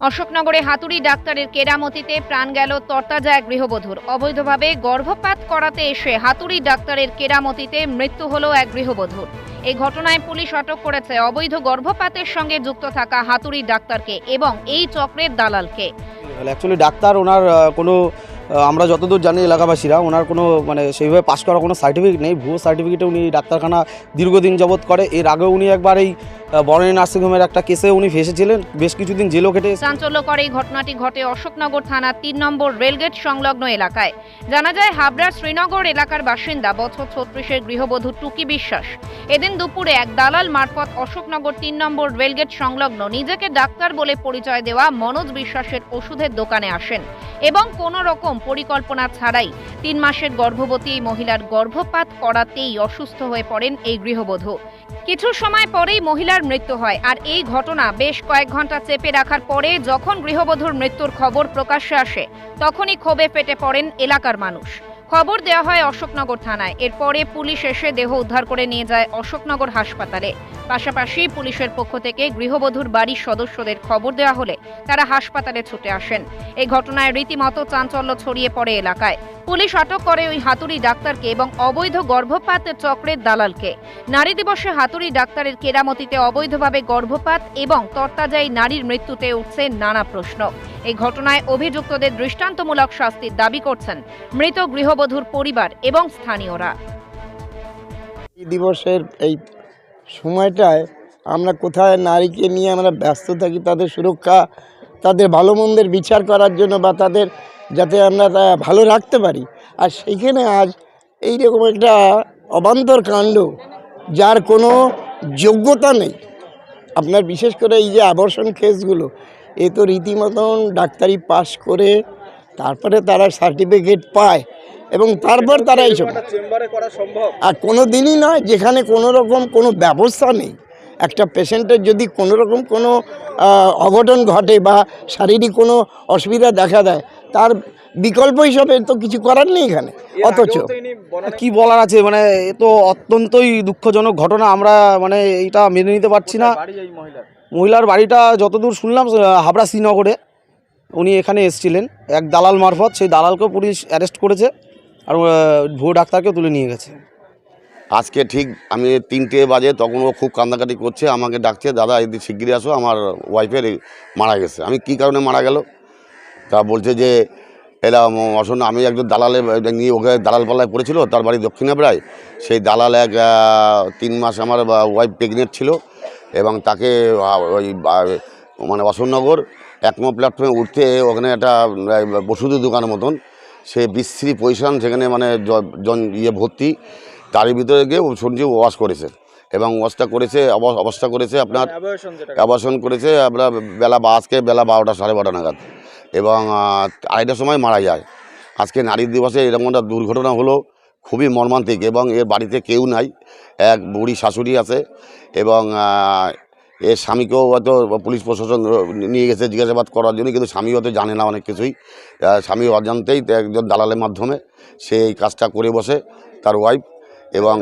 অশোকনগরে হাতুড়ি ডাক্তারের কেরামতিতে প্রাণ গেল তরতাজা এক গৃহবধূর। অবৈধভাবে গর্ভপাত করাতে এসে হাতুড়ি ডাক্তারের কেরামতিতে মৃত্যু হলো এক গৃহবধূর। এই ঘটনায় পুলিশ আটক করেছে অবৈধ গর্ভপাতের সঙ্গে যুক্ত থাকা হাতুড়ি ডাক্তারকে এবং এই চক্রের দালালকে। অ্যাকচুয়ালি ডাক্তার ওনার কোনো আমরা যতদূর জানি এলাকাবাসীরা, ওনার কোনো মানে সেইভাবে পাশ করা কোনো সার্টিফিকেট নেই। ভুয়ো সার্টিফিকেটে উনি ডাক্তারখানা দীর্ঘদিন যাবৎ করে। এর আগেও উনি একবার এই বরণী নার্সিংহোমের একটা কেসে উনি ফেসেছিলেন বেশ কিছুদিন জেলও কেটে। চাঞ্চল্যকর এই ঘটনাটি ঘটে অশোকনগর থানার তিন নম্বর রেলগেট সংলগ্ন এলাকায়। জানা যায়, হাবড়ার শ্রীনগর এলাকার বাসিন্দা বছর ছত্রিশের গৃহবধূ টুকি বিশ্বাস। এদিন দুপুরে এক দালাল মারফত অশোকনগর তিন নম্বর রেলগেট সংলগ্ন নিজেকে ডাক্তার বলে পরিচয় দেওয়া মনোজ বিশ্বাসের ওষুধের দোকানে আসেন এবং কোনো রকম পরিকল্পনা ছাড়াই তিন মাসের গর্ভবতী এই মহিলার গর্ভপাত করাতেই অসুস্থ হয়ে পড়েন এই গৃহবধূ। কিছু সময় পরেই মহিলার মৃত্যু হয়, আর এই ঘটনা বেশ কয়েক ঘণ্টা চেপে রাখার পরে যখন গৃহবধূর মৃত্যুর খবর প্রকাশ্যে আসে, তখনই ক্ষোভে ফেটে পড়েন এলাকার মানুষ। খবর দেওয়া হয় অশোকনগর থানায়। এরপরে পুলিশ এসে দেহ উদ্ধার করে নিয়ে যায় অশোকনগর হাসপাতালে। পাশাপাশি পুলিশের পক্ষ থেকে গৃহবধূর বাড়ির সদস্যদের খবর দেওয়া হলে তারা হাসপাতালে ছুটে আসেন। এই ঘটনায় রীতিমতো চাঞ্চল্য ছড়িয়ে পড়ে এলাকায়। পুলিশ আটক করে ওই হাতুড়ি ডাক্তারকে এবং অবৈধ গর্ভপাত চক্রের দালালকে। নারী দিবসে হাতুড়ি ডাক্তারের কেরামতিতে অবৈধভাবে গর্ভপাত এবং তরতাজাই নারীর মৃত্যুতে উঠছে নানা প্রশ্ন। এই ঘটনায় অভিযুক্তদের দৃষ্টান্তমূলক শাস্তির দাবি করছেন মৃত গৃহবধূর পরিবার এবং স্থানীয়রা। দিবসের এই সময়টায় আমরা কোথায় নারীকে নিয়ে আমরা ব্যস্ত থাকি, তাদের সুরক্ষা, তাদের ভালো মন্দের বিচার করার জন্য বা তাদের যাতে আমরা তা ভালো রাখতে পারি। আর সেইখানে আজ এই রকম একটা অবান্তর কাণ্ড যার কোনো যোগ্যতা নেই। আপনার বিশেষ করে এই যে আবর্ষণ কেসগুলো এ তো রীতিমতন ডাক্তারি পাস করে তারপরে তারা সার্টিফিকেট পায় এবং তারপর তারা এইসব আর কোনো দিনই নয় যেখানে কোনো রকম কোনো ব্যবস্থা নেই। একটা পেশেন্টের যদি কোনো রকম কোনো অঘটন ঘটে বা শারীরিক কোনো অসুবিধা দেখা দেয় তার বিকল্প হিসাবে তো কিছু করার নেই এখানে অথচ। কি বলার আছে? মানে এ তো অত্যন্তই দুঃখজনক ঘটনা আমরা মানে এইটা মেনে নিতে পারছি না। মহিলার? বাড়িটা যতদূর শুনলাম হাবড়া শ্রীনগরে উনি এখানে এসেছিলেন। এক দালাল মারফত সেই দালালকেও পুলিশ অ্যারেস্ট করেছে আর ভুয়ো ডাক্তারকেও তুলে নিয়ে গেছে। আজকে ঠিক আমি তিনটে বাজে তখন ও খুব কান্দাকাটি করছে আমাকে ডাকছে দাদা এদিকে শিগগিরই আসো আমার ওয়াইফের মারা গেছে। আমি কি কারণে মারা গেল? তা বলছে যে এরা অসন্ন আমি একজন দালালে নিয়ে ওকে দালাল পাল্লায় পড়েছিল তার বাড়ি দক্ষিণাপাড়ায়। সেই দালাল এক তিন মাস আমার ওয়াইফ প্রেগনেন্ট ছিল এবং তাকে ওই মানে অশোকনগর একমো প্ল্যাটফর্মে উঠতে ওখানে একটা ওষুধের দোকানের মতন সে বিশ্রী পজিশন সেখানে মানে জন ইয়ে ভর্তি তারই ভিতরে গিয়ে ও শুনছি ওয়াশ করেছে। এবং ওয়াশটা করেছে অব- অবস্থা করেছে আপনার অ্যাবাসন করেছে আপনার বেলা বা আজকে বেলা বারোটা সাড়ে বারোটা নাগাদ। এবং আড়াইটার সময় মারা যায়। আজকে নারী দিবসে এরকম একটা দুর্ঘটনা হলো, খুবই মর্মান্তিক এবং এর বাড়িতে কেউ নাই, এক বুড়ি শাশুড়ি আছে এবং এর স্বামীকেও হয়তো পুলিশ প্রশাসন নিয়ে গেছে জিজ্ঞাসাবাদ করার জন্য, কিন্তু স্বামী হয়তো জানে না অনেক কিছুই। স্বামী অজান্তেই একজন দালালের মাধ্যমে সে এই কাজটা করে বসে, তার ওয়াইফ এবং